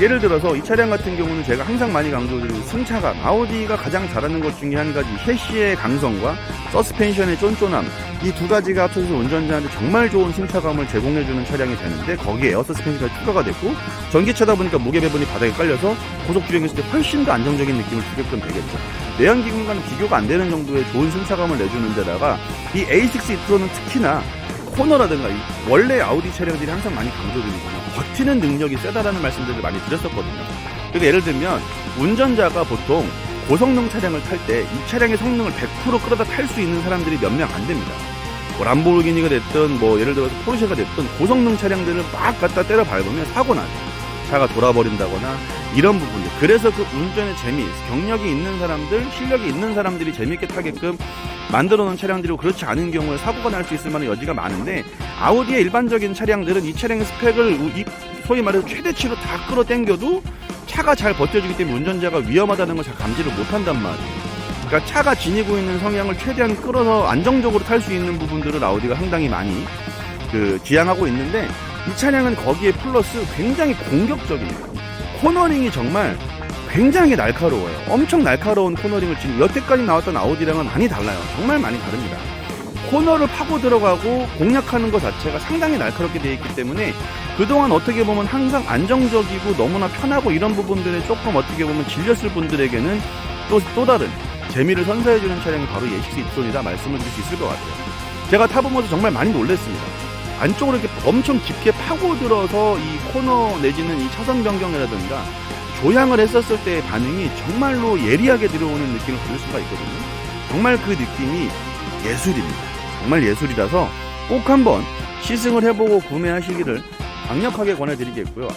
예를 들어서 이 차량 같은 경우는 제가 항상 많이 강조드리는 승차감. 아우디가 가장 잘하는 것 중에 한 가지 셰시의 강성과 서스펜션의 쫀쫀함. 이 두 가지가 합쳐서 운전자한테 정말 좋은 승차감을 제공해주는 차량이 되는데 거기에 에어 서스펜션이 추가가 됐고 전기차다 보니까 무게 배분이 바닥에 깔려서 고속 주행했을 때 훨씬 더 안정적인 느낌을 주게끔 되겠죠. 내연기관과는 비교가 안 되는 정도의 좋은 승차감을 내주는 데다가 이 A6 e-tron은 특히나 코너라든가 이 원래 아우디 차량들이 항상 많이 강조드리지만 버티는 능력이 세다라는 말씀들을 많이 드렸었거든요. 그러니까 예를 들면 운전자가 보통 고성능 차량을 탈 때 이 차량의 성능을 100% 끌어다 탈 수 있는 사람들이 몇 명 안 됩니다. 뭐 람보르기니가 됐든 뭐 예를 들어서 포르쉐가 됐든 고성능 차량들을 막 갖다 때려 밟으면 사고 나요. 차가 돌아버린다거나 이런 부분들. 그래서 그 운전의 재미, 경력이 있는 사람들, 실력이 있는 사람들이 재밌게 타게끔 만들어 놓은 차량들이고 그렇지 않은 경우에 사고가 날 수 있을 만한 여지가 많은데 아우디의 일반적인 차량들은 이 차량의 스펙을 소위 말해서 최대치로 다 끌어당겨도 차가 잘 버텨주기 때문에 운전자가 위험하다는 걸 잘 감지를 못한단 말이에요. 그러니까 차가 지니고 있는 성향을 최대한 끌어서 안정적으로 탈 수 있는 부분들을 아우디가 상당히 많이 그 지향하고 있는데 이 차량은 거기에 플러스 굉장히 공격적이에요. 코너링이 정말 굉장히 날카로워요. 엄청 날카로운 코너링을 지금 여태까지 나왔던 아우디랑은 많이 달라요. 정말 많이 다릅니다. 코너를 파고 들어가고 공략하는 것 자체가 상당히 날카롭게 되어 있기 때문에 그동안 어떻게 보면 항상 안정적이고 너무나 편하고 이런 부분들에 조금 어떻게 보면 질렸을 분들에게는 또, 또 다른 재미를 선사해주는 차량이 바로 예식스 이트론이다 말씀을 드릴 수 있을 것 같아요. 제가 타보면서 정말 많이 놀랐습니다. 안쪽으로 이렇게 엄청 깊게 파고들어서 이 코너 내지는 이 차선 변경이라든가 조향을 했었을 때의 반응이 정말로 예리하게 들어오는 느낌을 받을 수가 있거든요. 정말 그 느낌이 예술입니다. 정말 예술이라서 꼭 한번 시승을 해보고 구매하시기를 강력하게 권해드리겠고요.